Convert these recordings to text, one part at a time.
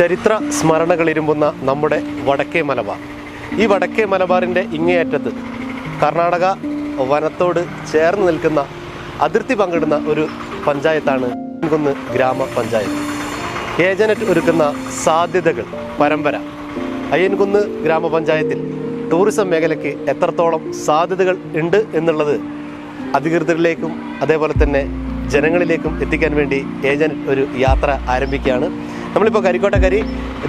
ചരിത്ര സ്മരണകൾ സ്മരണകളിരുമ്പുന്ന നമ്മുടെ വടക്കേ മലബാർ. ഈ വടക്കേ മലബാറിന്റെ ഇങ്ങേയറ്റത്ത് കർണാടക വനത്തോട് ചേർന്ന് നിൽക്കുന്ന അതിർത്തി പങ്കിടുന്ന ഒരു പഞ്ചായത്താണ് കുന്ന് ഗ്രാമപഞ്ചായത്ത്. ഏജനറ്റ് ഒരുക്കുന്ന സാധ്യതകൾ പരമ്പര. അയ്യൻകുന്ന് ഗ്രാമപഞ്ചായത്തിൽ ടൂറിസം മേഖലയ്ക്ക് എത്രത്തോളം സാധ്യതകൾ ഉണ്ട് എന്നുള്ളത് അധികൃതരിലേക്കും അതേപോലെ തന്നെ ജനങ്ങളിലേക്കും എത്തിക്കാൻ വേണ്ടി ഏജന്റ് ഒരു യാത്ര ആരംഭിക്കുകയാണ്. നമ്മളിപ്പോൾ കരിക്കോട്ടക്കരി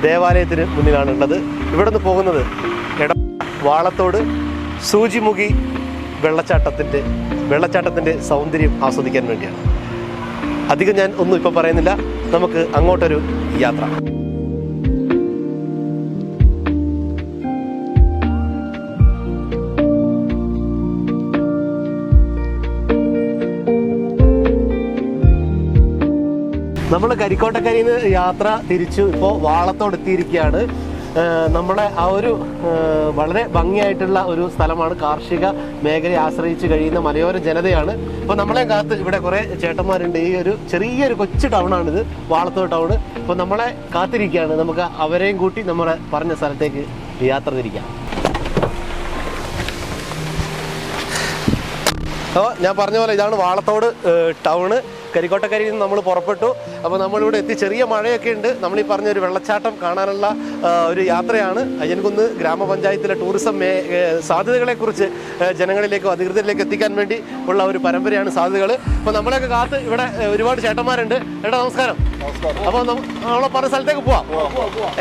ദേവാലയത്തിന് മുന്നിലാണ് ഉള്ളത് ഇവിടെ നിന്ന് പോകുന്നത് എട വാളത്തോട് സൂചിമുഖി വെള്ളച്ചാട്ടത്തിന്റെ വെള്ളച്ചാട്ടത്തിന്റെ സൗന്ദര്യം ആസ്വദിക്കാൻ വേണ്ടിയാണ്. അധികം ഞാൻ ഒന്നും ഇപ്പോൾ പറയുന്നില്ല. നമുക്ക് അങ്ങോട്ടൊരു യാത്ര. നമ്മൾ കരിക്കോട്ടക്കരിയിൽ നിന്ന് യാത്ര തിരിച്ചു ഇപ്പോൾ വാളത്തോട് എത്തിയിരിക്കുകയാണ്. നമ്മുടെ ആ ഒരു വളരെ ഭംഗിയായിട്ടുള്ള ഒരു സ്ഥലമാണ്. കാർഷിക മേഖലയെ ആശ്രയിച്ച് കഴിയുന്ന മലയോര ജനതയാണ്. അപ്പോൾ നമ്മളെ കാത്ത് ഇവിടെ കുറേ ചേട്ടന്മാരുണ്ട്. ഈ ഒരു ചെറിയൊരു കൊച്ചു ടൗണാണിത് വാളത്തോ ടൗൺ അപ്പോൾ നമ്മളെ കാത്തിരിക്കുകയാണ്. നമുക്ക് അവരെയും കൂട്ടി നമ്മുടെ പറഞ്ഞ സ്ഥലത്തേക്ക് യാത്ര തിരിക്കാം. അപ്പോൾ ഞാൻ പറഞ്ഞ പോലെ ഇതാണ് വാളത്തോട് ടൗണ്. കരിക്കോട്ടക്കരിയിൽ നിന്ന് നമ്മൾ പുറപ്പെട്ടു. അപ്പോൾ നമ്മളിവിടെ എത്തി. ചെറിയ മഴയൊക്കെ ഉണ്ട്. നമ്മൾ ഈ പറഞ്ഞ ഒരു വെള്ളച്ചാട്ടം കാണാനുള്ള ഒരു യാത്രയാണ്. അയ്യൻകുന്ന് ഗ്രാമപഞ്ചായത്തിലെ ടൂറിസം മേ സാധ്യതകളെക്കുറിച്ച് ജനങ്ങളിലേക്കും അധികൃതരിലേക്ക് എത്തിക്കാൻ വേണ്ടി ഉള്ള ഒരു പരമ്പരയാണ് സാധ്യതകൾ അപ്പോൾ നമ്മളെയൊക്കെ കാത്ത് ഇവിടെ ഒരുപാട് ചേട്ടന്മാരുണ്ട്. ഏട്ടാ നമസ്കാരം. അപ്പോൾ നമ്മളെ പറഞ്ഞ സ്ഥലത്തേക്ക് പോവാം.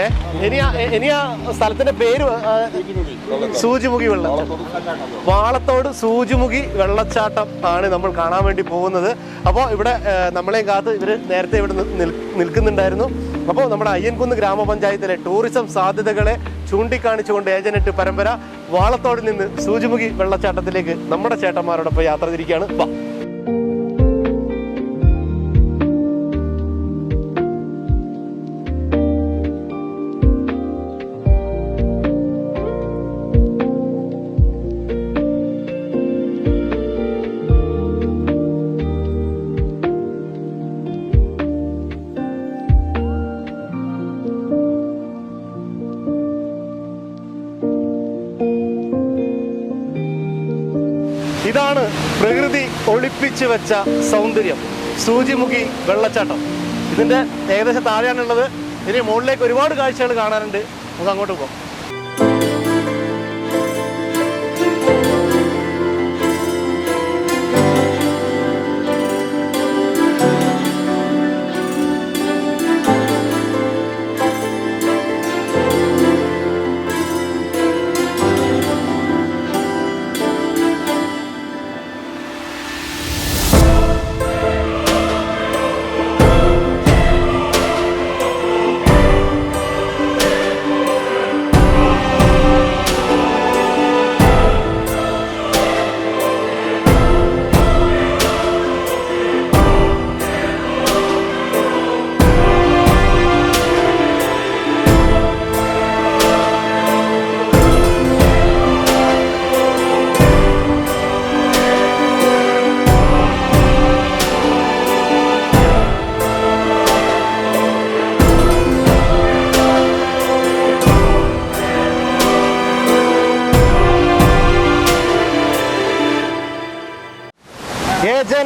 ഏ ഇനി ഇനിയാ ഇനി ആ സ്ഥലത്തിന്റെ പേര് സൂചിമുഖി വെള്ളച്ചാട്ടം. വാളത്തോട് സൂചിമുഖി വെള്ളച്ചാട്ടം ആണ് നമ്മൾ കാണാൻ വേണ്ടി പോകുന്നത്. അപ്പോൾ ഇവിടെ നമ്മളെയും കാത്ത് ഇവർ നേരത്തെ ഇവിടെ നിൽക്കുന്നുണ്ടായിരുന്നു. അപ്പോൾ നമ്മുടെ അയ്യൻകുന്ന് ഗ്രാമപഞ്ചായത്തിലെ ടൂറിസം സാധ്യതകളെ ചൂണ്ടിക്കാണിച്ചുകൊണ്ട് ഏജനറ്റ് പരമ്പര വാളത്തോട് നിന്ന് സൂചിമുഖി വെള്ളച്ചാട്ടത്തിലേക്ക് നമ്മുടെ ചേട്ടന്മാരോടൊപ്പം യാത്ര തിരിക്കുകയാണ്. വാ. ഇതാണ് പ്രകൃതി ഒളിപ്പിച്ചു വെച്ച സൗന്ദര്യം. സൂചിമുഖി വെള്ളച്ചാട്ടം. ഇതിന്റെ ഏകദേശം താഴെയാണുള്ളത്. ഇനി മുകളിലേക്ക് ഒരുപാട് കാഴ്ചകൾ കാണാനുണ്ട്. നമുക്ക് അങ്ങോട്ട് പോകാം.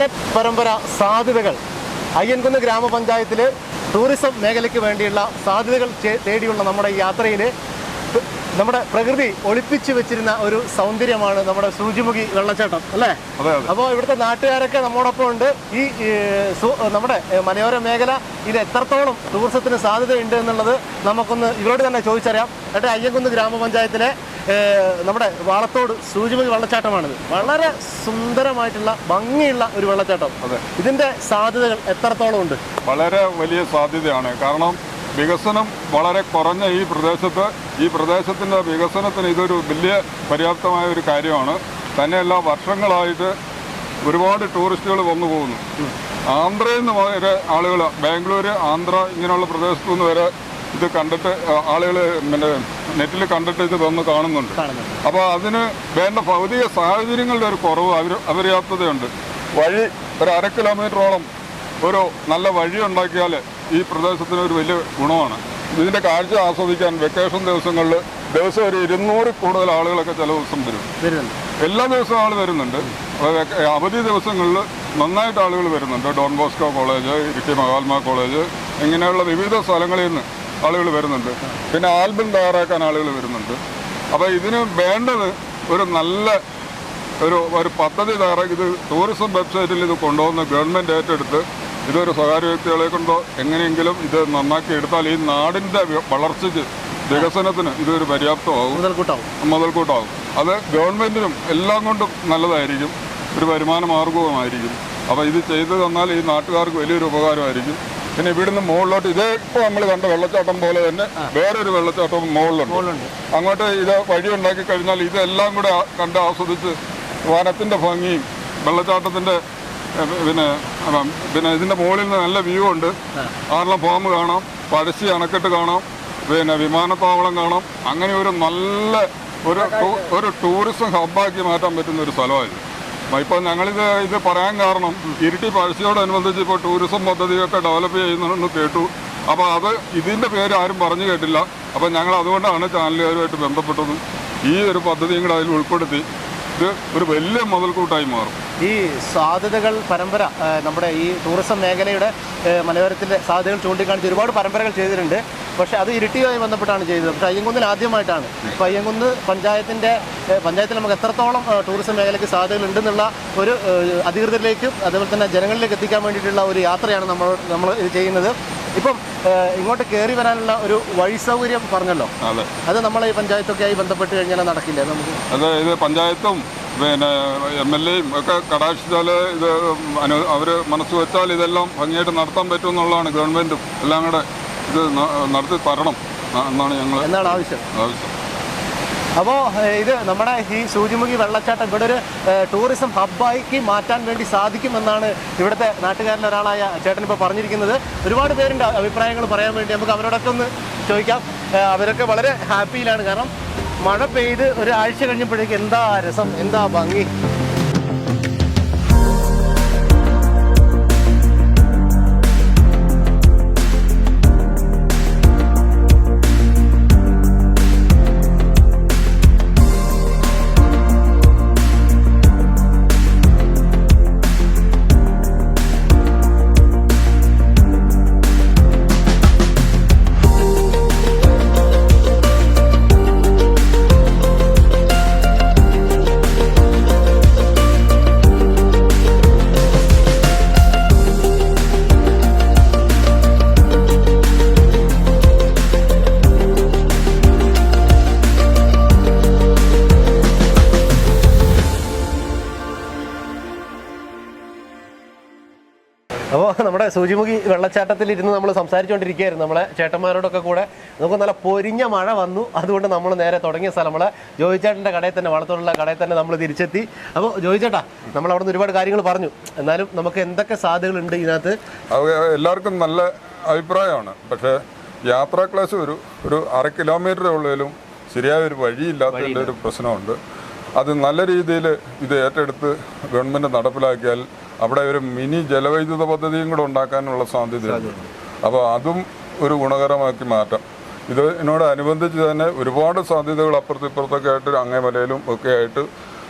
ഏജനറ്റ് പരമ്പര സാധ്യതകൾ. അയ്യൻകുന്ന് ഗ്രാമപഞ്ചായത്തിൽ ടൂറിസം മേഖലയ്ക്ക് വേണ്ടിയുള്ള സാധ്യതകൾ തേടിയുള്ള നമ്മുടെ ഈ യാത്രയിൽ നമ്മുടെ പ്രകൃതി ഒളിപ്പിച്ചു വെച്ചിരുന്ന ഒരു സൗന്ദര്യമാണ് നമ്മുടെ സൂചിമുഖി വെള്ളച്ചാട്ടം അല്ലേ? അപ്പോൾ ഇവിടുത്തെ നാട്ടുകാരൊക്കെ നമ്മോടൊപ്പം ഉണ്ട്. ഈ നമ്മുടെ മലയോര മേഖല ഇത് എത്രത്തോളം ടൂറിസത്തിന് സാധ്യതയുണ്ട് എന്നുള്ളത് നമുക്കൊന്ന് ഇവരോട് തന്നെ ചോദിച്ചറിയാം. എന്നിട്ട് അയ്യൻകുന്ന് ഗ്രാമപഞ്ചായത്തിലെ നമ്മുടെ വാളത്തോട് സൂചിമുഖി വെള്ളച്ചാട്ടമാണിത്. വളരെ സുന്ദരമായിട്ടുള്ള ഭംഗിയുള്ള ഒരു വെള്ളച്ചാട്ടം. അതെ. ഇതിന്റെ സാധ്യതകൾ എത്രത്തോളം ഉണ്ട്? വളരെ വലിയ സാധ്യതയാണ്. കാരണം വികസനം വളരെ കുറഞ്ഞ ഈ പ്രദേശത്ത് ഈ പ്രദേശത്തിന്റെ വികസനത്തിന് ഇതൊരു വലിയ പര്യാപ്തമായ ഒരു കാര്യമാണ്. തന്നെയല്ല വർഷങ്ങളായിട്ട് ഒരുപാട് ടൂറിസ്റ്റുകൾ വന്നു പോകുന്നു. ആന്ധ്രയിൽ നിന്ന് വരെ ആളുകൾ ബാംഗ്ലൂർ ആന്ധ്ര ഇങ്ങനെയുള്ള പ്രദേശത്തു നിന്ന് വരെ ഇത് കണ്ടിട്ട് ആളുകൾ പിന്നെ നെറ്റിൽ കണ്ടിട്ട് ഇത് വന്ന് കാണുന്നുണ്ട്. അപ്പോൾ അതിന് വേണ്ട ഭൗതിക സാഹചര്യങ്ങളുടെ ഒരു കുറവ് അവർ അപര്യാപ്തതയുണ്ട് വഴി ഒരു അര കിലോമീറ്ററോളം ഒരു നല്ല വഴി ഉണ്ടാക്കിയാൽ ഈ പ്രദേശത്തിന് ഒരു വലിയ ഗുണമാണ്. ഇതിന്റെ കാഴ്ച ആസ്വദിക്കാൻ വെക്കേഷൻ ദിവസങ്ങളിൽ ദിവസം ഒരു ഇരുന്നൂറിൽ കൂടുതൽ ആളുകളൊക്കെ ചില ദിവസം വരും. എല്ലാ ദിവസവും ആൾ വരുന്നുണ്ട്. അവധി ദിവസങ്ങളിൽ നന്നായിട്ട് ആളുകൾ വരുന്നുണ്ട്. Don Bosco college Idukki Mahatma college ഇങ്ങനെയുള്ള വിവിധ സ്ഥലങ്ങളിൽ നിന്ന് ആളുകൾ വരുന്നുണ്ട്. പിന്നെ ആൽബം തയ്യാറാക്കാൻ ആളുകൾ വരുന്നുണ്ട്. അപ്പോൾ ഇതിന് വേണ്ടത് ഒരു നല്ല ഒരു ഒരു പദ്ധതി തയ്യാറാക്കി. ഇത് ടൂറിസം വെബ്സൈറ്റിൽ ഇത് കൊണ്ടുവന്ന് ഗവൺമെന്റ് ഏറ്റെടുത്ത് ഇതൊരു സ്വകാര്യ വ്യക്തികളെ കൊണ്ടോ എങ്ങനെയെങ്കിലും ഇത് നന്നാക്കി എടുത്താൽ ഈ നാടിന്റെ വളർച്ചയ്ക്ക് വികസനത്തിന് ഇതൊരു പര്യാപ്തമാകും. മുതൽക്കൂട്ടാവും. മുതൽക്കൂട്ടാകും അത് ഗവൺമെന്റിനും എല്ലാം കൊണ്ടും നല്ലതായിരിക്കും. ഒരു വരുമാന മാർഗവുമായിരിക്കും അപ്പോൾ ഇത് ചെയ്തു തന്നാൽ ഈ നാട്ടുകാർക്ക് വലിയൊരു ഉപകാരമായിരിക്കും. പിന്നെ ഇവിടുന്ന് മുകളിലോട്ട് ഇതേ ഇപ്പോൾ നമ്മൾ കണ്ട വെള്ളച്ചാട്ടം പോലെ തന്നെ വേറൊരു വെള്ളച്ചാട്ടവും മുകളിലുണ്ട്. അങ്ങോട്ട് ഇത് വഴി ഉണ്ടാക്കി കഴിഞ്ഞാൽ ഇതെല്ലാം കൂടെ കണ്ട് ആസ്വദിച്ച് വനത്തിന്റെ ഭംഗിയും വെള്ളച്ചാട്ടത്തിന്റെ പിന്നെ പിന്നെ ഇതിന്റെ മുകളിൽ നിന്ന് നല്ല വ്യൂ ഉണ്ട്. ആറളം ഫാം കാണാം പഴശ്ശി അണക്കെട്ട് കാണാം പിന്നെ വിമാനത്താവളം കാണാം. അങ്ങനെ ഒരു നല്ല ഒരു ഒരു ടൂറിസം ഹബ്ബാക്കി മാറ്റാൻ പറ്റുന്ന ഒരു സ്ഥലമായിരുന്നു. ഇപ്പോൾ ഞങ്ങളിത് ഇത് പറയാൻ കാരണം ഇരിട്ടി പഴശ്ശിയോടനുബന്ധിച്ച് ഇപ്പോൾ ടൂറിസം പദ്ധതിയൊക്കെ ഡെവലപ്പ് ചെയ്യുന്നുണ്ടെന്ന് കേട്ടു. അപ്പോൾ അത് ഇതിന്റെ പേര് ആരും പറഞ്ഞു കേട്ടില്ല. അപ്പോൾ ഞങ്ങൾ അതുകൊണ്ടാണ് ചാനലുകാരുമായിട്ട് ബന്ധപ്പെട്ടതും. ഈ ഒരു പദ്ധതിയും കൂടെ അതിൽ ഉൾപ്പെടുത്തി. ഇത് ഒരു വലിയ മുതൽക്കൂട്ടായി മാറും. ഈ സാധ്യതകൾ പരമ്പര നമ്മുടെ ഈ ടൂറിസം മേഖലയുടെ മനോഹരത്തിന്റെ സാധ്യതകൾ ചൂണ്ടിക്കാണിച്ച് ഒരുപാട് പരമ്പരകൾ ചെയ്തിട്ടുണ്ട്. പക്ഷേ അത് ഇരിട്ടിയുമായി ബന്ധപ്പെട്ടാണ് ചെയ്തത്. പക്ഷേ അയ്യങ്കുന്നിൽ ആദ്യമായിട്ടാണ്. ഇപ്പോൾ അയ്യങ്കുന്ന് പഞ്ചായത്തിന്റെ പഞ്ചായത്തിൽ നമുക്ക് എത്രത്തോളം ടൂറിസം മേഖലയ്ക്ക് സാധ്യതകൾ ഉണ്ടെന്നുള്ള ഒരു അധികൃതരിലേക്കും അതുപോലെ തന്നെ ജനങ്ങളിലേക്ക് എത്തിക്കാൻ വേണ്ടിയിട്ടുള്ള ഒരു യാത്രയാണ് നമ്മൾ നമ്മൾ ഇത് ചെയ്യുന്നത്. ഇപ്പം ഇങ്ങോട്ട് കയറി വരാനുള്ള ഒരു വഴി സൗകര്യം പറഞ്ഞല്ലോ. അതെ. അത് നമ്മളെ ഈ പഞ്ചായത്തൊക്കെ ആയി ബന്ധപ്പെട്ട് കഴിഞ്ഞാൽ നടക്കില്ല? നമുക്ക് അതെ ഇത് പഞ്ചായത്തും പിന്നെ എം എൽ എയും ഒക്കെ കടാക്ഷിച്ചാൽ ഇത് അനു അവർ മനസ്സ് വെച്ചാൽ ഇതെല്ലാം ഭംഗിയായിട്ട് നടത്താൻ പറ്റും എന്നുള്ളതാണ് ഗവൺമെന്റും എല്ലാം കൂടെ ഇത് നടത്തി തരണം എന്നാണ് ഞങ്ങൾ എന്താണ് ആവശ്യം? ആവശ്യം. അപ്പോൾ ഇത് നമ്മുടെ ഈ സൂചിമുഖി വെള്ളച്ചാട്ടം ഇവിടെ ഒരു ടൂറിസം ഹബ്ബാക്കി മാറ്റാൻ വേണ്ടി സാധിക്കുമെന്നാണ് ഇവിടുത്തെ നാട്ടുകാരിൽ ഒരാളായ ചേട്ടൻ ഇപ്പോൾ പറഞ്ഞിരിക്കുന്നത്. ഒരുപാട് പേരുടെ അഭിപ്രായങ്ങൾ പറയാൻ വേണ്ടി നമുക്ക് അവരോടൊക്കെ ഒന്ന് ചോദിക്കാം. അവരൊക്കെ വളരെ ഹാപ്പിയിലാണ്. കാരണം മഴ പെയ്ത് ഒരാഴ്ച കഴിഞ്ഞപ്പോഴേക്ക് എന്താ രസം എന്താ ഭംഗി? സൂചിമുഖി വെള്ളച്ചാട്ടത്തിൽ ഇരുന്ന് നമ്മൾ സംസാരിച്ചുകൊണ്ടിരിക്കുകയായിരുന്നു നമ്മളെ ചേട്ടന്മാരോടൊക്കെ കൂടെ. നമുക്ക് നല്ല പൊരിഞ്ഞ മഴ വന്നു. അതുകൊണ്ട് നമ്മൾ നേരെ തുടങ്ങിയ സ്ഥലം നമ്മളെ ജോയിച്ചേട്ടന്റെ കടയിൽ തന്നെ വളത്തോടുള്ള കടയിൽ തന്നെ നമ്മൾ തിരിച്ചെത്തി. അപ്പോൾ ജോയിച്ചേട്ടാ നമ്മൾ അവിടെ നിന്ന് ഒരുപാട് കാര്യങ്ങൾ പറഞ്ഞു. എന്നാലും നമുക്ക് എന്തൊക്കെ സാധ്യതകളുണ്ട് ഇതിനകത്ത്? എല്ലാവർക്കും നല്ല അഭിപ്രായമാണ്. പക്ഷേ യാത്രാ ക്ലാസ് ഒരു ഒരു അര കിലോമീറ്റർ ഉള്ളതിലും ശരിയായ ഒരു വഴിയില്ലാത്തതിന്റെ ഒരു പ്രശ്നമുണ്ട്. അത് നല്ല രീതിയിൽ ഇത് ഏറ്റെടുത്ത് ഗവൺമെന്റ് നടപ്പിലാക്കിയാൽ അവിടെ ഒരു മിനി ജലവൈദ്യുത പദ്ധതിയും കൂടെ ഉണ്ടാക്കാനുള്ള സാധ്യതയുണ്ട്. അപ്പോൾ അതും ഒരു ഗുണകരമാക്കി മാറ്റാം. ഇത് ഇതിനോടനുബന്ധിച്ച് തന്നെ ഒരുപാട് സാധ്യതകൾ അപ്പുറത്തും ഇപ്പുറത്തൊക്കെ ആയിട്ട് അങ്ങേമലയിലും ഒക്കെ ആയിട്ട്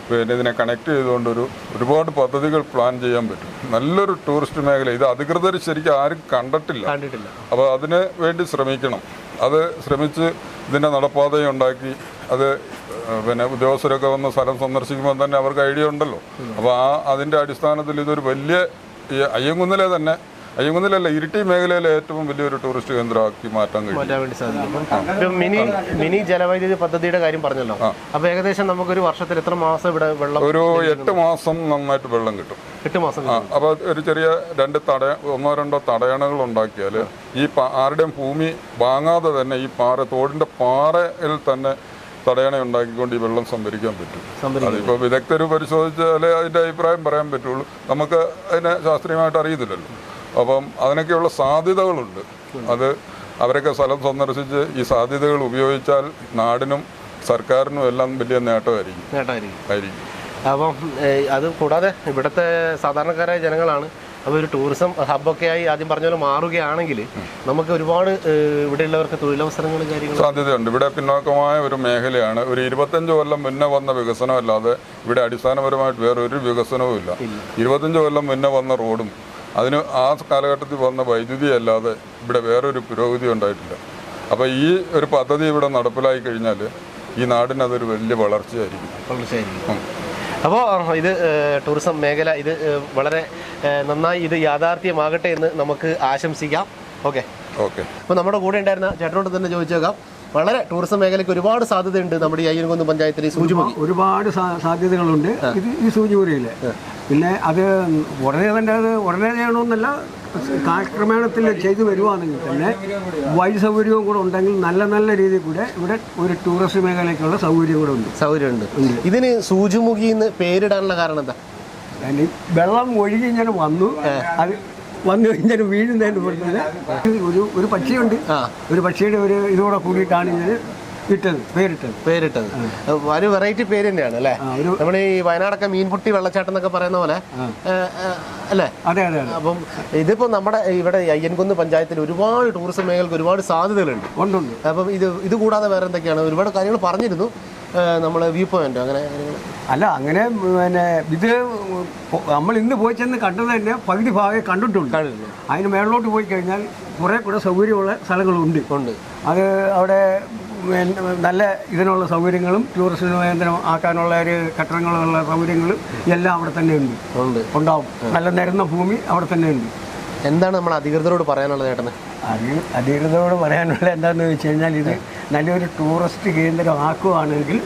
പിന്നെ ഇതിനെ കണക്ട് ചെയ്തുകൊണ്ടൊരു ഒരുപാട് പദ്ധതികൾ പ്ലാൻ ചെയ്യാൻ പറ്റും. നല്ലൊരു ടൂറിസ്റ്റ് മേഖല. ഇത് അധികൃതർ ശരിക്കും ആരും കണ്ടിട്ടില്ല. അപ്പോൾ അതിന് വേണ്ടി ശ്രമിക്കണം. അത് ശ്രമിച്ച് ഇതിന്റെ നടപ്പാതയും ഉണ്ടാക്കി അത് പിന്നെ ഉദ്യോഗസ്ഥരൊക്കെ വന്ന് സ്ഥലം സന്ദർശിക്കുമ്പോൾ തന്നെ അവർക്ക് ഐഡിയ ഉണ്ടല്ലോ. അപ്പോൾ ആ അതിന്റെ അടിസ്ഥാനത്തിൽ ഇതൊരു വലിയ ഈ അയ്യങ്കുന്നിലെ തന്നെ അയ്യങ്കുന്നിലല്ല ഇരിട്ടി മേഖലയിലെ ഏറ്റവും വലിയൊരു ടൂറിസ്റ്റ് കേന്ദ്രമാക്കി മാറ്റാൻ കഴിയും. മിനി മിനി ജലവൈദ്യുതി പദ്ധതിയുടെ കാര്യം പറഞ്ഞല്ലോ. അപ്പോൾ ഏകദേശം നമുക്കൊരു വർഷത്തിൽ എത്ര മാസം ഇവിടെ വെള്ളം ഒരു എട്ട് മാസം നന്നായിട്ട് വെള്ളം കിട്ടും. എട്ട് മാസം അപ്പോൾ ഒരു ചെറിയ രണ്ട് തട ഒന്നോ രണ്ടോ തടയണകൾ ഉണ്ടാക്കിയാൽ ഈ ആരുടെയും ഭൂമി വാങ്ങാതെ തന്നെ ഈ പാറ തോടിന്റെ പാറയിൽ തന്നെ തടയണ ഉണ്ടാക്കിക്കൊണ്ട് ഈ വെള്ളം സംഭരിക്കാൻ പറ്റും. അതിപ്പോ അതിപ്പോൾ വിദഗ്ധർ പരിശോധിച്ചാലേ അതിന്റെ അഭിപ്രായം പറയാൻ പറ്റുള്ളൂ. നമുക്ക് അതിനെ ശാസ്ത്രീയമായിട്ട് അറിയത്തില്ലല്ലോ. അപ്പം അതിനൊക്കെയുള്ള സാധ്യതകളുണ്ട്. അത് അവരൊക്കെ സ്ഥലം സന്ദർശിച്ച് ഈ സാധ്യതകൾ ഉപയോഗിച്ചാൽ നാടിനും സർക്കാരിനും എല്ലാം വലിയ നേട്ടമായിരിക്കും. നേട്ടമായിരിക്കും. ആയിരിക്കും. അപ്പം അത് കൂടാതെ ഇവിടുത്തെ സാധാരണക്കാരായ ജനങ്ങളാണ് അപ്പോൾ ഒരു ടൂറിസം ഹബ്ബൊക്കെ ആയി ആദ്യം പറഞ്ഞ പോലെ മാറുകയാണെങ്കിൽ നമുക്ക് ഒരുപാട് ഇവിടെയുള്ളവർക്ക് തൊഴിലവസരങ്ങൾ കാര്യങ്ങൾ സാധ്യതയുണ്ട്. ഇവിടെ പിന്നോക്കമായ ഒരു മേഖലയാണ്. ഒരു ഇരുപത്തഞ്ച് കൊല്ലം മുന്നേ വന്ന വികസനമല്ലാതെ ഇവിടെ അടിസ്ഥാനപരമായിട്ട് വേറൊരു വികസനവും ഇല്ല. ഇരുപത്തഞ്ച് കൊല്ലം മുന്നേ വന്ന റോഡും അതിന് ആ കാലഘട്ടത്തിൽ വന്ന വൈദ്യുതി അല്ലാതെ ഇവിടെ വേറൊരു പുരോഗതി ഉണ്ടായിട്ടില്ല. അപ്പോൾ ഈ ഒരു പദ്ധതി ഇവിടെ നടപ്പിലായി കഴിഞ്ഞാൽ ഈ നാടിന് അതൊരു വലിയ വളർച്ചയായിരിക്കും. വളർച്ചയായിരിക്കും. അപ്പോൾ ഇത് ടൂറിസം മേഖല ഇത് വളരെ നന്നായി ഇത് യാഥാർത്ഥ്യമാകട്ടെ എന്ന് നമുക്ക് ആശംസിക്കാം. ഓക്കെ. ഓക്കെ. അപ്പോൾ നമ്മുടെ കൂടെ ഉണ്ടായിരുന്ന ചേട്ടനോട് തന്നെ ചോദിച്ചേക്കാം. വളരെ ടൂറിസം മേഖലയ്ക്ക് ഒരുപാട് സാധ്യതയുണ്ട് നമ്മുടെ ഈ അയ്യൻകുന്ന് പഞ്ചായത്തിലെ ഒരുപാട് സാധ്യതകളുണ്ട്. ഇത് ഈ സൂചിമുറിയിൽ പിന്നെ അത് ഉടനെ തന്നെ അത് ഉടനെ ചെയ്യണമെന്നല്ല കാലക്രമേണത്തിൽ ചെയ്തു വരുവാണെങ്കിൽ തന്നെ വഴി സൗകര്യവും കൂടെ ഉണ്ടെങ്കിൽ നല്ല നല്ല രീതിയിൽ കൂടെ ഇവിടെ ഒരു ടൂറിസ്റ്റ് മേഖലയ്ക്കുള്ള സൗകര്യം കൂടെ ഉണ്ട്. സൗകര്യമുണ്ട്. ഇതിന് സൂചിമുഖി എന്ന് പേരിടാനുള്ള കാരണം എന്താ? വെള്ളം ഒഴുകി ഇങ്ങനെ വന്നു. അത് വന്നു കഴിഞ്ഞാൽ വീഴുന്നതിന് പുറത്ത് ഒരു ഒരു പക്ഷിയുണ്ട്. ഒരു പക്ഷിയുടെ ഒരു ഇതോടെ കൂടിയിട്ടാണ് ഇങ്ങനെ ഇട്ടത് പേരിട്ടത്. പേരിട്ടത്. ഒരു വെറൈറ്റി പേര് തന്നെയാണ് അല്ലേ നമ്മൾ നമ്മുടെ ഈ വയനാടൊക്കെ മീൻപുട്ടി വെള്ളച്ചാട്ടം എന്നൊക്കെ പറയുന്ന പോലെ അല്ലേ? അതെ അതെ അപ്പം ഇതിപ്പോ നമ്മുടെ ഇവിടെ അയ്യൻകുന്ന് പഞ്ചായത്തിൽ ഒരുപാട് ടൂറിസം മേഖലക്ക് ഒരുപാട് സാധ്യതകളുണ്ട്. അപ്പം ഇത് ഇത് കൂടാതെ വേറെ എന്തൊക്കെയാണ്? ഒരുപാട് കാര്യങ്ങൾ പറഞ്ഞിരുന്നു. നമ്മൾ വ്യൂ പോയിന്റ് അങ്ങനെ അല്ല അങ്ങനെ പിന്നെ ഇത് നമ്മൾ ഇന്ന് പോയി ചെന്ന് കണ്ടത് തന്നെ പകുതി ഭാഗം കണ്ടിട്ടുണ്ട് അതിന് മേളിലോട്ട് പോയി കഴിഞ്ഞാൽ കുറേ കൂടെ സൗകര്യമുള്ള സ്ഥലങ്ങളുണ്ട്. ഉണ്ട്. അത് അവിടെ നല്ല ഇതിനുള്ള സൗകര്യങ്ങളും ടൂറിസ്റ്റ് കേന്ദ്രം ആക്കാനുള്ള ഒരു കെട്ടിടങ്ങളുള്ള സൗകര്യങ്ങളും എല്ലാം അവിടെ തന്നെ ഉണ്ട്. ഉണ്ട്. ഉണ്ടാവും. നല്ല നിരന്ന ഭൂമി അവിടെ തന്നെ ഉണ്ട്. എന്താണ് നമ്മൾ അധികൃതരോട് പറയാനുള്ളത് ചേട്ടന് അധികൃതരോട് പറയാനുള്ളത് എന്താണെന്ന് വെച്ച് കഴിഞ്ഞാൽ ഇത് നല്ലൊരു ടൂറിസ്റ്റ് കേന്ദ്രം ആക്കുകയാണെങ്കിൽ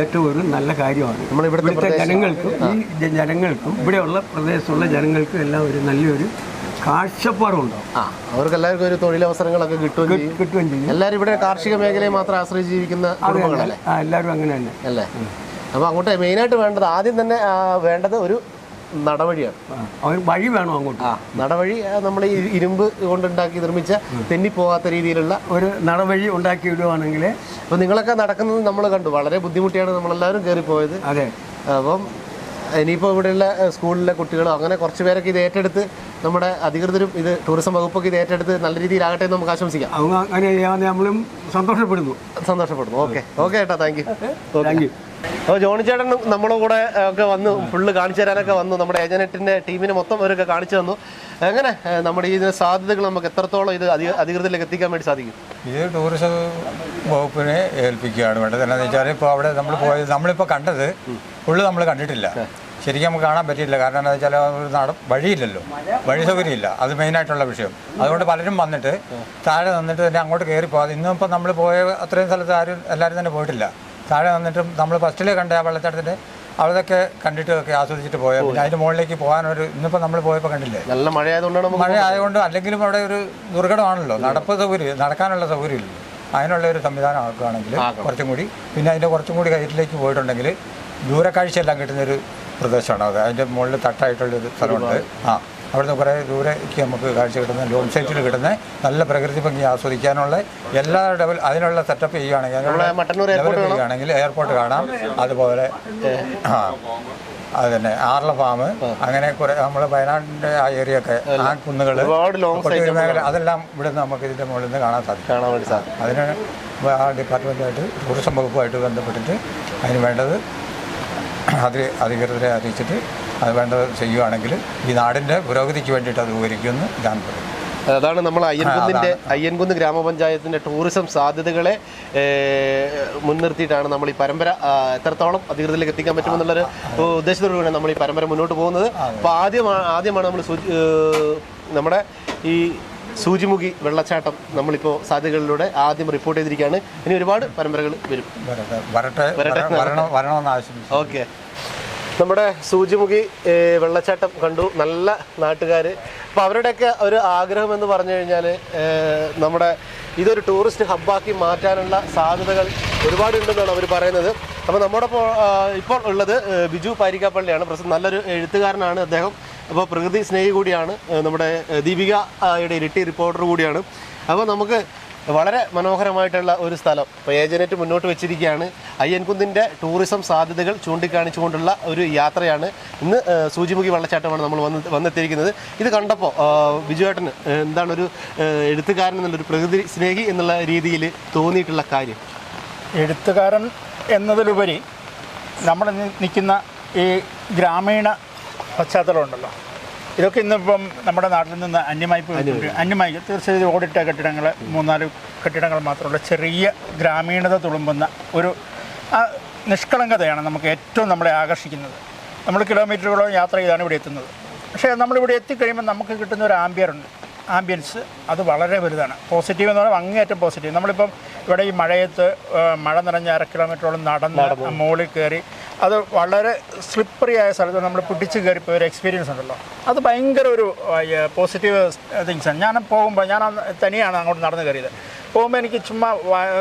ഏറ്റവും ഒരു നല്ല കാര്യമാണ്. നമ്മൾ ഇവിടുത്തെ ജനങ്ങൾക്കും ഈ ജനങ്ങൾക്കും ഇവിടെയുള്ള പ്രദേശത്തുള്ള ജനങ്ങൾക്കും എല്ലാം ഒരു നല്ലൊരു കാഴ്ചപ്പാടുണ്ടാവും. ആ അവർക്ക് എല്ലാവർക്കും ഒരു തൊഴിലവസരങ്ങളൊക്കെ കിട്ടുകയും ചെയ്യും കിട്ടുകയും ചെയ്യും. എല്ലാവരും ഇവിടെ കാർഷിക മേഖലയെ മാത്രം ആശ്രയിച്ച് ജീവിക്കുന്ന കുടുംബങ്ങളല്ലേ? എല്ലാവരും അങ്ങനെ തന്നെ. അല്ലേ? അപ്പോൾ അങ്ങോട്ട് മെയിനായിട്ട് വേണ്ടത് ആദ്യം തന്നെ വേണ്ടത് ഒരു നടവഴിയാണ്. വഴി വേണോ അങ്ങോട്ട്? ആ നടവഴി നമ്മൾ ഇരുമ്പ് കൊണ്ടുണ്ടാക്കി നിർമ്മിച്ച തെന്നിപ്പോകാത്ത രീതിയിലുള്ള ഒരു നടവഴി ഉണ്ടാക്കി വിടുവാണെങ്കിൽ അപ്പോൾ നിങ്ങളൊക്കെ നടക്കുന്നത് നമ്മൾ കണ്ടു. വളരെ ബുദ്ധിമുട്ടിയാണ് നമ്മളെല്ലാവരും കയറിപ്പോയത് അതെ. അപ്പം ഇനിയിപ്പോൾ ഇവിടെയുള്ള സ്കൂളിലെ കുട്ടികളോ അങ്ങനെ കുറച്ച് പേരൊക്കെ ഇത് ഏറ്റെടുത്ത് നമ്മുടെ അധികൃതരും ഇത് ടൂറിസം വകുപ്പൊക്കെ ഇത് ഏറ്റെടുത്ത് നല്ല രീതിയിലാകട്ടെ എന്ന് നമുക്ക് ആശംസിക്കാം. അങ്ങനെ നമ്മളും സന്തോഷപ്പെടുന്നു. സന്തോഷപ്പെടുന്നു. ഓക്കെ. ഓക്കെ ഏട്ടാ താങ്ക് യു. Thank you. അപ്പോൾ ജോണി ചേട്ടൻ നമ്മളും കൂടെ ഒക്കെ വന്നു. ഫുള്ള് കാണിച്ചു തരാനൊക്കെ വന്നു. നമ്മുടെ ഏജനറ്റിന്റെ ടീമിന് മൊത്തം അവരൊക്കെ കാണിച്ചു തന്നു. എങ്ങനെ നമ്മുടെ ഈ സാധ്യതകൾ നമുക്ക് എത്രത്തോളം ഇത് അധി- അധികൃതരിലേക്ക് എത്തിക്കാൻ വേണ്ടി സാധിക്കും? ഇത് ടൂറിസം വകുപ്പിനെ ഏൽപ്പിക്കുകയാണ് വേണ്ടത്. എന്താണെന്ന് വെച്ചാൽ ഇപ്പോൾ അവിടെ നമ്മൾ പോയത് നമ്മളിപ്പോൾ കണ്ടത് ഫുള്ള് നമ്മൾ കണ്ടിട്ടില്ല. ശരിക്കും നമുക്ക് കാണാൻ പറ്റിയില്ല കാരണം എന്താ വെച്ചാൽ ഒരു നട വഴിയില്ലല്ലോ. വഴി സൗകര്യമില്ല. അത് മെയിനായിട്ടുള്ള വിഷയം. അതുകൊണ്ട് പലരും വന്നിട്ട് താഴെ നിന്നിട്ട് തന്നെ അങ്ങോട്ട് കയറി പോകാതെ ഇന്നിപ്പോൾ നമ്മൾ പോയ അത്രയും സ്ഥലത്ത് ആരും എല്ലാവരും തന്നെ പോയിട്ടില്ല. താഴെ വന്നിട്ടും നമ്മൾ ഫസ്റ്റിൽ കണ്ട ആ വെള്ളച്ചാട്ടത്തിന്റെ അവിടെയൊക്കെ കണ്ടിട്ടൊക്കെ ആസ്വദിച്ചിട്ട് പോയാൽ പിന്നെ അതിന്റെ മുകളിലേക്ക് പോകാനൊരു ഇന്നിപ്പോൾ നമ്മൾ പോയപ്പോൾ കണ്ടില്ലേ? നല്ല മഴ ആയതുകൊണ്ടാണ് മഴ ആയതുകൊണ്ട് അല്ലെങ്കിലും അവിടെ ഒരു ദുർഘടമാണല്ലോ. നടപ്പ് സൗകര്യം നടക്കാനുള്ള സൗകര്യമില്ല. അതിനുള്ള ഒരു സംവിധാനം ആക്കുകയാണെങ്കിൽ കുറച്ചും കൂടി. പിന്നെ അതിന്റെ കുറച്ചും കൂടി കയറ്റിലേക്ക് പോയിട്ടുണ്ടെങ്കിൽ ദൂരക്കാഴ്ചയെല്ലാം കിട്ടുന്നൊരു പ്രദേശമാണ് അത്. അതിന്റെ മുകളിൽ തട്ടായിട്ടുള്ളൊരു സ്ഥലമുണ്ട്. ആ. അവിടുന്ന് കുറേ ദൂരേക്ക് നമുക്ക് കാഴ്ച കിട്ടുന്ന ലോങ് സൈറ്റിൽ കിട്ടുന്ന നല്ല പ്രകൃതി ഭംഗി ആസ്വദിക്കാനുള്ള എല്ലാ ഡെവൽ അതിനുള്ള സെറ്റപ്പ് ചെയ്യുകയാണെങ്കിൽ ഡെവലപ്പ് ചെയ്യുകയാണെങ്കിൽ എയർപോർട്ട് കാണാം. അതുപോലെ ആ അത് തന്നെ ആർല ഫാം അങ്ങനെ കുറെ നമ്മൾ വയനാടിന്റെ ആ ഏരിയ ഒക്കെ ആ കുന്നുകൾ മേഖല അതെല്ലാം ഇവിടെ നിന്ന് നമുക്ക് ഇതിന്റെ മുകളിൽ നിന്ന് കാണാൻ സാധിക്കും. അതിന് ആ ഡിപ്പാർട്ട്മെന്റായിട്ട് ടൂറിസം വകുപ്പുമായിട്ട് ബന്ധപ്പെട്ടിട്ട് അതിന് വേണ്ടത് അതിൽ അധികൃതരെ അറിയിച്ചിട്ട് അത് വേണ്ടത് ചെയ്യുകയാണെങ്കിൽ ഈ നാടിന്റെ പുരോഗതിക്ക് വേണ്ടിയിട്ട് അത് ഉപകരിക്കുമെന്ന് ഞാൻ പറയും. അതാണ് നമ്മൾ അയ്യൻകുന്നിന്റെ അയ്യൻകുന്ന് ഗ്രാമപഞ്ചായത്തിന്റെ ടൂറിസം സാധ്യതകളെ മുൻനിർത്തിയിട്ടാണ് നമ്മൾ ഈ പരമ്പര എത്രത്തോളം അധികൃതരിലേക്ക് എത്തിക്കാൻ പറ്റുമെന്നുള്ളൊരു ഉദ്ദേശത്തോടുകൂടിയാണ് നമ്മൾ ഈ പരമ്പര മുന്നോട്ട് പോകുന്നത്. അപ്പോൾ ആദ്യമാണ് ആദ്യമാണ് നമ്മൾ നമ്മുടെ ഈ സൂചിമുഖി വെള്ളച്ചാട്ടം നമ്മളിപ്പോൾ സാധ്യതകളിലൂടെ ആദ്യം റിപ്പോർട്ട് ചെയ്തിരിക്കുകയാണ്. ഇനി ഒരുപാട് പരമ്പരകൾ വരും. വരട്ടെ വരണമെന്ന് ആശംസിക്കുന്നു. ഓക്കെ. നമ്മുടെ സൂചിമുഖി വെള്ളച്ചാട്ടം കണ്ടു. നല്ല നാട്ടുകാർ അപ്പോൾ അവരുടെയൊക്കെ ഒരു ആഗ്രഹം എന്ന് പറഞ്ഞു കഴിഞ്ഞാൽ നമ്മുടെ ഇതൊരു ടൂറിസ്റ്റ് ഹബ്ബാക്കി മാറ്റാനുള്ള സാധ്യതകൾ ഒരുപാടുണ്ടെന്നാണ് അവർ പറയുന്നത്. അപ്പോൾ നമ്മുടെ ഇപ്പോൾ ഉള്ളത് ബിജു പാരിക്കാപ്പള്ളിയാണ്. പ്രസ നല്ലൊരു എഴുത്തുകാരനാണ് അദ്ദേഹം. അപ്പോൾ പ്രകൃതി സ്നേഹി കൂടിയാണ് നമ്മുടെ ദീപികയുടെ ഇരിട്ടി റിപ്പോർട്ടർ കൂടിയാണ്. അപ്പോൾ നമുക്ക് വളരെ മനോഹരമായിട്ടുള്ള ഒരു സ്ഥലം. ഇപ്പോൾ ഏജനറ്റ് മുന്നോട്ട് വെച്ചിരിക്കുകയാണ്. അയ്യൻകുന്നിന്റെ ടൂറിസം സാധ്യതകൾ ചൂണ്ടിക്കാണിച്ചുകൊണ്ടുള്ള ഒരു യാത്രയാണ്. ഇന്ന് സൂചിമുഖി വെള്ളച്ചാട്ടമാണ് നമ്മൾ വന്ന് വന്നെത്തിയിരിക്കുന്നത്. ഇത് കണ്ടപ്പോൾ ബിജുവേട്ടന് എന്താണ് ഒരു എഴുത്തുകാരൻ എന്നുള്ളൊരു പ്രകൃതി സ്നേഹി എന്നുള്ള രീതിയിൽ തോന്നിയിട്ടുള്ള കാര്യം. എഴുത്തുകാരൻ എന്നതിലുപരി നമ്മൾ നിൽക്കുന്ന ഈ ഗ്രാമീണ പശ്ചാത്തലം ഉണ്ടല്ലോ ഇതൊക്കെ ഇന്നിപ്പം നമ്മുടെ നാട്ടിൽ നിന്ന് അന്യമായി പോയിട്ടുണ്ട് അന്യമായി. തീർച്ചയായും ഓടിട്ട കെട്ടിടങ്ങൾ മൂന്നാൽ കെട്ടിടങ്ങൾ മാത്രമുള്ള. ചെറിയ ഗ്രാമീണത തുളുമ്പുന്ന ഒരു ആ നിഷ്കളങ്കതയാണ് നമുക്ക് ഏറ്റവും നമ്മളെ ആകർഷിക്കുന്നത്. നമ്മൾ കിലോമീറ്ററുകളോ യാത്ര ചെയ്താണ് ഇവിടെ എത്തുന്നത്. പക്ഷേ നമ്മളിവിടെ എത്തിക്കഴിയുമ്പോൾ നമുക്ക് കിട്ടുന്ന ഒരു ആംബിയർ ഉണ്ട്. ആംബിയൻസ് അത് വളരെ വലുതാണ്. പോസിറ്റീവ് എന്ന് പറയുമ്പോൾ അങ്ങേയറ്റം പോസിറ്റീവ്. നമ്മളിപ്പം ഇവിടെ ഈ മഴയത്ത് മഴ നിറഞ്ഞ അര കിലോമീറ്ററോളം നടന്ന് മുകളിൽ കയറി അത് വളരെ സ്ലിപ്പറി ആയ സ്ഥലത്ത് നമ്മൾ പിടിച്ച് കയറിപ്പോയ ഒരു എക്സ്പീരിയൻസ് ഉണ്ടല്ലോ. അത് ഭയങ്കര ഒരു പോസിറ്റീവ് തിങ്സാണ് ഞാൻ പോകുമ്പോൾ ഞാൻ തനിയാണ് അങ്ങോട്ട് നടന്ന് കയറിയത്. പോകുമ്പോൾ എനിക്ക് ചുമ്മാ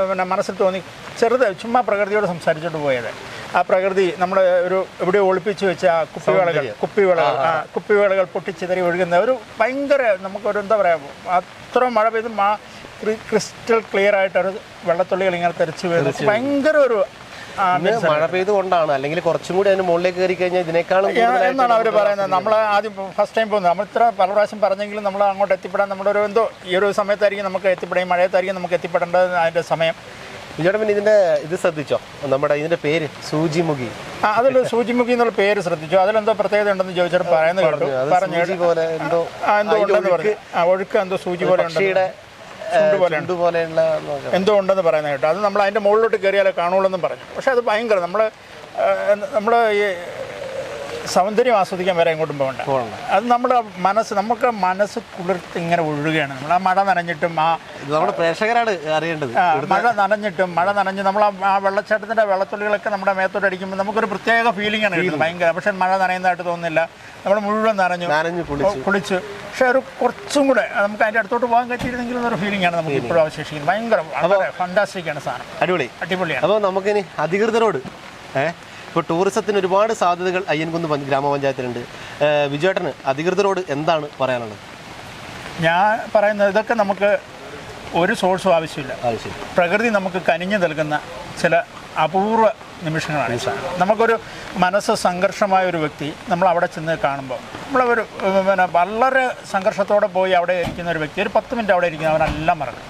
പിന്നെ മനസ്സിൽ തോന്നി ചെറുത് ചുമ്മാ പ്രകൃതിയോട് സംസാരിച്ചോട്ട് പോയത്. ആ പ്രകൃതി നമ്മൾ ഒരു എവിടെ ഒളിപ്പിച്ച് വെച്ച ആ കുപ്പിവേളകൾ കുപ്പിവേളകൾ ആ കുപ്പിവേളകൾ പൊട്ടിച്ചിതറി ഒഴുകുന്ന ഒരു ഭയങ്കര നമുക്കൊരു എന്താ പറയുക അത്ര മഴ പെയ്ത് മാ ക്രിസ്റ്റൽ ക്ലിയർ ആയിട്ട് ഒരു വെള്ളത്തുള്ളികൾ ഇങ്ങനെ തെറിച്ച് വരുന്നത് ഭയങ്കര ഒരു ആ, മഴ പെയ്തുകൊണ്ടാണ്. അല്ലെങ്കിൽ കുറച്ചും കൂടി അതിന് മുകളിലേക്ക് കയറി കഴിഞ്ഞാൽ ഇതിനേക്കാളും എന്നാണ് അവർ പറയുന്നത്? നമ്മൾ ആദ്യം ഫസ്റ്റ് ടൈം പോകുന്നത്. നമ്മൾ ഇത്ര പല പ്രാവശ്യം പറഞ്ഞെങ്കിലും നമ്മൾ അങ്ങോട്ട് എത്തിപ്പെടാൻ നമ്മുടെ ഒരു എന്തോ ഈ ഒരു സമയത്തായിരിക്കും നമുക്ക് എത്തിപ്പെടാൻ മഴയത്തായിരിക്കും നമുക്ക് എത്തിപ്പെടേണ്ടത് അതിന്റെ സമയം. ബിജുവേട്ടൻ പിന്നെ ഇതിന്റെ ഇത് ശ്രദ്ധിച്ചോ? നമ്മുടെ ഇതിന്റെ പേര് സൂചിമുഖി അതിൽ സൂചിമുഖി എന്നുള്ള പേര് ശ്രദ്ധിച്ചു. അതിലെന്തോ പ്രത്യേകത ഉണ്ടെന്ന് ചോദിച്ചിട്ട് പറയുന്നത് കേട്ടു. പറഞ്ഞു പോലെ എന്തോ ഒഴുക്ക് എന്തോ സൂചി പോലെ ഉണ്ടെന്ന് ചുണ്ട് പോലെയുള്ള എന്തോ ഉണ്ടെന്ന് പറയുന്നത് കേട്ടോ. അത് നമ്മൾ അതിന്റെ മുകളിലോട്ട് കയറിയാലേ കാണുള്ളൂ എന്നും പറഞ്ഞു. പക്ഷേ അത് ഭയങ്കര നമ്മൾ നമ്മൾ ഈ സൗന്ദര്യം ആസ്വദിക്കാൻ വരെ എങ്ങോട്ടും പോകണ്ട. അത് നമ്മുടെ മനസ്സ് നമുക്ക് മനസ്സ് കുളിർത്ത് ഇങ്ങനെ ഒഴുകുകയാണ്. നമ്മൾ ആ മഴ നനഞ്ഞിട്ടും ആ നമ്മുടെ പ്രേക്ഷകരാണ് അറിയേണ്ടത്. മഴ നനഞ്ഞിട്ടും മഴ നനഞ്ഞ് നമ്മൾ ആ- വെള്ളച്ചാട്ടത്തിന്റെ വെള്ളത്തുള്ളികളൊക്കെ നമ്മുടെ മേത്തോട്ട് അടിക്കുമ്പോൾ നമുക്കൊരു പ്രത്യേക ഫീലിംഗ് ആണ് കിട്ടുന്നത് ഭയങ്കര. പക്ഷെ മഴ നനയുന്നതായിട്ട് തോന്നുന്നില്ല. നമ്മൾ മുഴുവൻ നനഞ്ഞു കുളിച്ചു. കുളിച്ച്. പക്ഷെ ഒരു കുറച്ചും കൂടെ നമുക്ക് അതിന്റെ അടുത്തോട്ട് പോകാൻ പറ്റിയിരുന്നെങ്കിൽ എന്നൊരു ഫീലിംഗ് ആണ് നമുക്ക് ഇപ്പോഴും അവശേഷിക്കുന്നത്. ഭയങ്കര വളരെ ഫണ്ടാസ്റ്റിക് ആണ് സാധനം. അടിപൊളി. അടിപൊളിയാണ്. അപ്പോൾ നമുക്കിനി അധികൃതരോട് ഏഹ് ഇപ്പോൾ ടൂറിസത്തിന് ഒരുപാട് സാധ്യതകൾ അയ്യൻകുന്ന് ഗ്രാമപഞ്ചായത്തിലുണ്ട്. വിജയേട്ടന് അധികൃതരോട് എന്താണ് പറയാനുള്ളത്? ഞാൻ പറയുന്നത് ഇതൊക്കെ നമുക്ക് ഒരു സോഴ്സും ആവശ്യമില്ല. ആവശ്യം പ്രകൃതി നമുക്ക് കനിഞ്ഞു നൽകുന്ന ചില അപൂർവ നിമിഷങ്ങളാണ്. നമുക്കൊരു മനസ്സ് സംഘർഷമായ ഒരു വ്യക്തി നമ്മൾ അവിടെ ചെന്ന് കാണുമ്പോൾ നമ്മളൊരു പിന്നെ വളരെ സംഘർഷത്തോടെ പോയി അവിടെ ഇരിക്കുന്ന ഒരു വ്യക്തി ഒരു പത്ത് മിനിറ്റ് അവിടെ ഇരിക്കുന്ന അവനെല്ലാം മറക്കും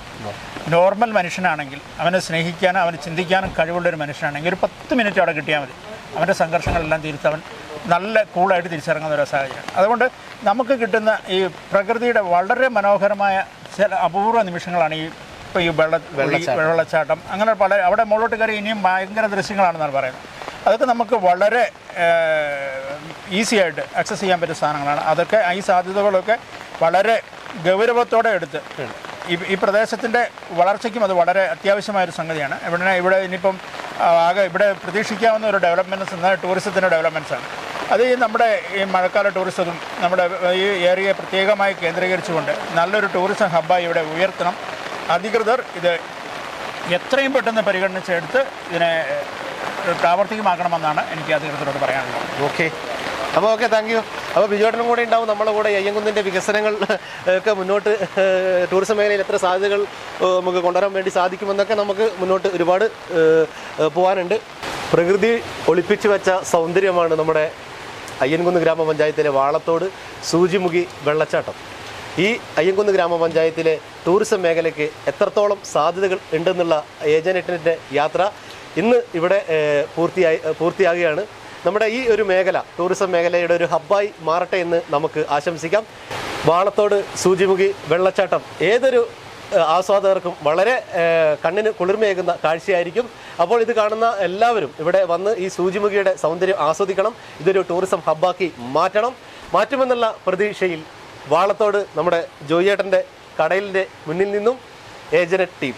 നോർമൽ മനുഷ്യനാണെങ്കിൽ അവനെ സ്നേഹിക്കാനും അവന് ചിന്തിക്കാനും കഴിവുള്ള ഒരു മനുഷ്യനാണെങ്കിൽ ഒരു പത്ത് മിനിറ്റ് അവിടെ കിട്ടിയാൽ മതി. അവന്റെ സംഘർഷങ്ങളെല്ലാം തിരുത്തവൻ നല്ല കൂളായിട്ട് തിരിച്ചിറങ്ങുന്ന ഒരു സാഹചര്യം. അതുകൊണ്ട് നമുക്ക് കിട്ടുന്ന ഈ പ്രകൃതിയുടെ വളരെ മനോഹരമായ ചില അപൂർവ നിമിഷങ്ങളാണ് ഈ ഇപ്പോൾ ഈ വെള്ള വെള്ളച്ചാട്ടം. അങ്ങനെ പല അവിടെ മുകളിലോട്ട് കയറി ഇനിയും ഭയങ്കര ദൃശ്യങ്ങളാണെന്നാണ് പറയുന്നത്. അതൊക്കെ നമുക്ക് വളരെ ഈസി ആയിട്ട് ആക്സസ് ചെയ്യാൻ പറ്റുന്ന സാധനങ്ങളാണ്. അതൊക്കെ ഈ സാധ്യതകളൊക്കെ വളരെ ഗൗരവത്തോടെ എടുത്ത് ഈ ഈ പ്രദേശത്തിന്റെ വളർച്ചയ്ക്കും അത് വളരെ അത്യാവശ്യമായ ഒരു സംഗതിയാണ്. ഇവിടെ ഇവിടെ ഇനിയിപ്പം ആകെ ഇവിടെ പ്രതീക്ഷിക്കാവുന്ന ഒരു ഡെവലപ്മെന്റ്സ് എന്ന ടൂറിസത്തിന്റെ ഡെവലപ്മെന്റ്സാണ് അത് ഈ നമ്മുടെ ഈ മഴക്കാല ടൂറിസവും നമ്മുടെ ഈ ഏരിയയെ പ്രത്യേകമായി കേന്ദ്രീകരിച്ചുകൊണ്ട് നല്ലൊരു ടൂറിസം ഹബ്ബായി ഇവിടെ ഉയർത്തണം. അധികൃതർ ഇത് എത്രയും പെട്ടെന്ന് പരിഗണിച്ചെടുത്ത് ഇതിനെ പ്രാവർത്തികമാക്കണമെന്നാണ് എനിക്ക് അധികൃതരോട് പറയാനുള്ളത്. ഓക്കെ. അപ്പോൾ ഓക്കെ താങ്ക് യു അപ്പോൾ ബിജുവേട്ടനും കൂടെ ഉണ്ടാവും നമ്മുടെ കൂടെ അയ്യങ്കുന്നിന്റെ വികസനങ്ങൾ ഒക്കെ മുന്നോട്ട് ടൂറിസം മേഖലയിൽ എത്ര സാധ്യതകൾ നമുക്ക് കൊണ്ടുവരാൻ വേണ്ടി സാധിക്കുമെന്നൊക്കെ നമുക്ക് മുന്നോട്ട് ഒരുപാട് പോകാനുണ്ട് പ്രകൃതി ഒളിപ്പിച്ചു വെച്ച സൗന്ദര്യമാണ് നമ്മുടെ അയ്യൻകുന്ന് ഗ്രാമപഞ്ചായത്തിലെ വാളത്തോട് സൂചിമുഖി വെള്ളച്ചാട്ടം. ഈ അയ്യൻകുന്ന് ഗ്രാമപഞ്ചായത്തിലെ ടൂറിസം മേഖലയ്ക്ക് എത്രത്തോളം സാധ്യതകൾ ഉണ്ടെന്നുള്ള ഏജനറ്റിന്റെ യാത്ര ഇന്ന് ഇവിടെ പൂർത്തിയായി പൂർത്തിയാകുകയാണ് നമ്മുടെ ഈ ഒരു മേഖല ടൂറിസം മേഖലയുടെ ഒരു ഹബ്ബായി മാറട്ടെ എന്ന് നമുക്ക് ആശംസിക്കാം. വാളത്തോട് സൂചിമുഖി വെള്ളച്ചാട്ടം ഏതൊരു ആസ്വാദകർക്കും വളരെ കണ്ണിന് കുളിർമയേകുന്ന കാഴ്ചയായിരിക്കും. അപ്പോൾ ഇത് കാണുന്ന എല്ലാവരും ഇവിടെ വന്ന് ഈ സൂചിമുഖിയുടെ സൗന്ദര്യം ആസ്വദിക്കണം ഇതൊരു ടൂറിസം ഹബ്ബാക്കി മാറ്റണം. മാറ്റുമെന്നുള്ള പ്രതീക്ഷയിൽ വാളത്തോട് നമ്മുടെ ജോയിയേട്ടന്റെ കടയിലിന്റെ മുന്നിൽ നിന്നും ഏജനറ്റ് ടീം.